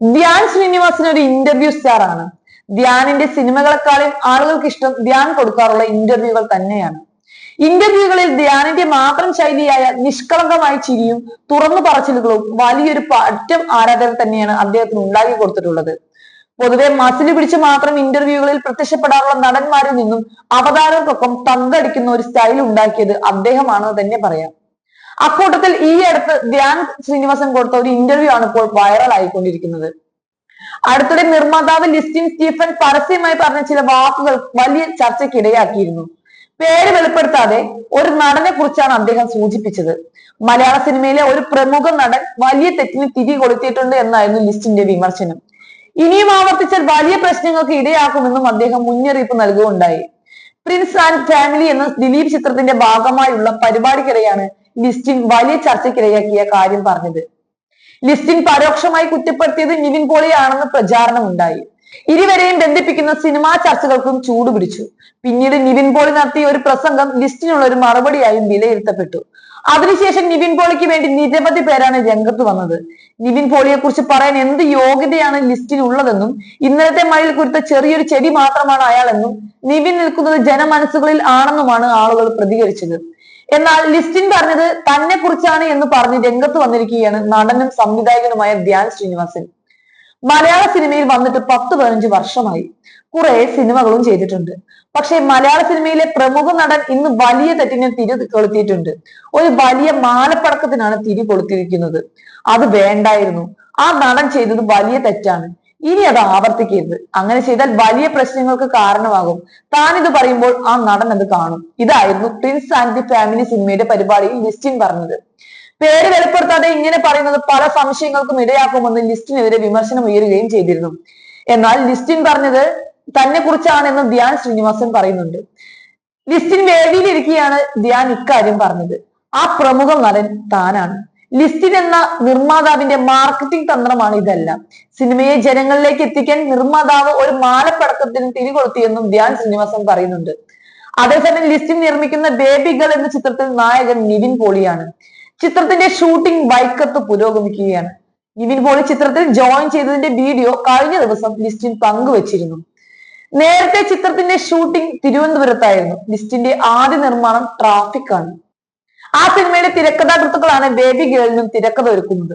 ധ്യാൻ ശ്രീനിവാസൻ ഒരു interview star ആണ്. ധ്യാനിന്റെ സിനിമകളെക്കാളും ആളുകൾക്ക് ഇഷ്ടം ധ്യാൻ കൊടുക്കാറുള്ള ഇന്റർവ്യൂകൾ തന്നെയാണ്. ഇന്റർവ്യൂകളിൽ ധ്യാനിന്റെ മാത്രം ശൈലിയായ നിഷ്കളങ്കമായ ചിരിയും തുറന്നു പറച്ചിലുകളും വലിയൊരു പറ്റം ആരാധകർ തന്നെയാണ് അദ്ദേഹത്തിന് ഉണ്ടാക്കി കൊടുത്തിട്ടുള്ളത്. പൊതുവെ മസിൽ പിടിച്ച് മാത്രം ഇന്റർവ്യൂകളിൽ പ്രത്യക്ഷപ്പെടാറുള്ള നടന്മാരിൽ നിന്നും അവതാരകർക്കൊപ്പം തന്തടിക്കുന്ന ഒരു സ്റ്റൈൽ ഉണ്ടാക്കിയത് അദ്ദേഹമാണെന്ന് തന്നെ പറയാം. അക്കൂട്ടത്തിൽ ഈ അടുത്ത് ധ്യാൻ ശ്രീനിവാസൻ കൊടുത്ത ഒരു ഇന്റർവ്യൂ ആണ് ഇപ്പോൾ വൈറൽ ആയിക്കൊണ്ടിരിക്കുന്നത്. അടുത്തിടെ നിർമ്മാതാവ് ലിസ്റ്റിൻ സ്റ്റീഫൻ പരസ്യമായി പറഞ്ഞ ചില വാക്കുകൾ വലിയ ചർച്ചയ്ക്കിടയാക്കിയിരുന്നു. പേര് വെളിപ്പെടുത്താതെ ഒരു നടനെ കുറിച്ചാണ് അദ്ദേഹം സൂചിപ്പിച്ചത്. മലയാള സിനിമയിലെ ഒരു പ്രമുഖ നടൻ വലിയ തെറ്റിന് തിരി കൊളുത്തിയിട്ടുണ്ട് എന്നായിരുന്നു ലിസ്റ്റിന്റെ വിമർശനം. ഇനിയും ആവർത്തിച്ചാൽ വലിയ പ്രശ്നങ്ങൾക്ക് ഇടയാക്കുമെന്നും അദ്ദേഹം മുന്നറിയിപ്പ് നൽകുകയുണ്ടായി. പ്രിൻസ് ആൻഡ് ഫാമിലി എന്ന ദിലീപ് ചിത്രത്തിന്റെ ഭാഗമായുള്ള പരിപാടിക്കിടെയാണ് ലിസ്റ്റിൻ വലിയ ചർച്ചയ്ക്കിടയാക്കിയ കാര്യം പറഞ്ഞത്. ലിസ്റ്റിൻ പരോക്ഷമായി കുറ്റപ്പെടുത്തിയത് നിവിൻ പോളിയാണെന്ന് പ്രചാരണം ഉണ്ടായി. ഇരുവരെയും ബന്ധിപ്പിക്കുന്ന സിനിമാ ചർച്ചകൾക്കും ചൂടുപിടിച്ചു പിന്നീട് നിവിൻ പോളി നടത്തിയ ഒരു പ്രസംഗം ലിസ്റ്റിനുള്ള ഒരു മറുപടിയായും വിലയിരുത്തപ്പെട്ടു. അതിനുശേഷം നിവിൻ പോളിക്ക് വേണ്ടി നിരവധി പേരാണ് രംഗത്ത് വന്നത്. നിവിൻ പോളിയെ കുറിച്ച് പറയാൻ എന്ത് യോഗ്യതയാണ് ലിസ്റ്റിൽ ഉള്ളതെന്നും ഇന്നലത്തെ മഴയിൽ കുറിച്ച ചെറിയൊരു ചെടി മാത്രമാണ് അയാളെന്നും നിവിൻ നിൽക്കുന്നത് ജനമനസ്സുകളിൽ ആണെന്നുമാണ് ആളുകൾ പ്രതികരിച്ചത്. എന്നാൽ ലിസ്റ്റിൻ പറഞ്ഞത് തന്നെ കുറിച്ചാണ് എന്ന് പറഞ്ഞ് രംഗത്ത് വന്നിരിക്കുകയാണ് നടനും സംവിധായകനുമായ ധ്യാൻ ശ്രീനിവാസൻ. മലയാള സിനിമയിൽ വന്നിട്ട് പത്ത് പതിനഞ്ച് വർഷമായി. കുറെ സിനിമകളും ചെയ്തിട്ടുണ്ട്. പക്ഷെ മലയാള സിനിമയിലെ പ്രമുഖ നടൻ ഇന്ന് വലിയ തെറ്റിനെ തിരി കൊളുത്തിയിട്ടുണ്ട്. ഒരു വലിയ മാലപ്പടക്കത്തിനാണ് തിരി കൊളുത്തിയിരിക്കുന്നത്. അത് വേണ്ടായിരുന്നു. ആ നടൻ ചെയ്തത് വലിയ തെറ്റാണ്. ഇനി അത് ആവർത്തിക്കരുത്. അങ്ങനെ ചെയ്താൽ വലിയ പ്രശ്നങ്ങൾക്ക് കാരണമാകും. താൻ ഇത് പറയുമ്പോൾ ആ നടൻ അത് കാണും. ഇതായിരുന്നു പ്രിൻസ് ആൻഡ് ദി ഫാമിലി സിനിമയുടെ പരിപാടിയിൽ ലിസ്റ്റിൻ പറഞ്ഞത്. പേര് വെളിപ്പെടുത്താതെ ഇങ്ങനെ പറയുന്നത് പല സംശയങ്ങൾക്കും ഇടയാക്കുമെന്ന് ലിസ്റ്റിനെതിരെ വിമർശനം ഉയരുകയും ചെയ്തിരുന്നു. എന്നാൽ ലിസ്റ്റിൻ പറഞ്ഞത് തന്നെ കുറിച്ചാണെന്ന് ധ്യാൻ ശ്രീനിവാസൻ പറയുന്നുണ്ട്. ലിസ്റ്റിൻ വേദിയിലിരിക്കുകയാണ് ധ്യാൻ ഇക്കാര്യം പറഞ്ഞത്. ആ പ്രമുഖ നടൻ താനാണ്. ലിസ്റ്റിൻ എന്ന നിർമ്മാതാവിന്റെ മാർക്കറ്റിംഗ് തന്ത്രമാണ് ഇതെല്ലാം. സിനിമയെ ജനങ്ങളിലേക്ക് എത്തിക്കാൻ നിർമ്മാതാവ് ഒരു മാലപ്പടക്കത്തിന് തിരികൊളുത്തിയെന്നും ധ്യാൻ ശ്രീനിവാസൻ പറയുന്നുണ്ട്. അതേസമയം ലിസ്റ്റിൻ നിർമ്മിക്കുന്ന ബേബികൾ എന്ന ചിത്രത്തിൽ നായകൻ നിവിൻ പോളിയാണ്. ചിത്രത്തിന്റെ ഷൂട്ടിംഗ് വൈക്കത്ത് പുരോഗമിക്കുകയാണ്. നിവിൻ പോളി ചിത്രത്തിൽ ജോയിൻ ചെയ്തതിന്റെ വീഡിയോ കഴിഞ്ഞ ദിവസം ലിസ്റ്റിൻ പങ്കുവച്ചിരുന്നു. നേരത്തെ ചിത്രത്തിന്റെ ഷൂട്ടിംഗ് തിരുവനന്തപുരത്തായിരുന്നു. ലിസ്റ്റിന്റെ ആദ്യ നിർമ്മാണം ട്രാഫിക് ആണ് ആ സിനിമയുടെ തിരക്കഥാകൃത്തുക്കളാണ് ബേബി ഗേളിനും തിരക്കഥ ഒരുക്കുന്നത്.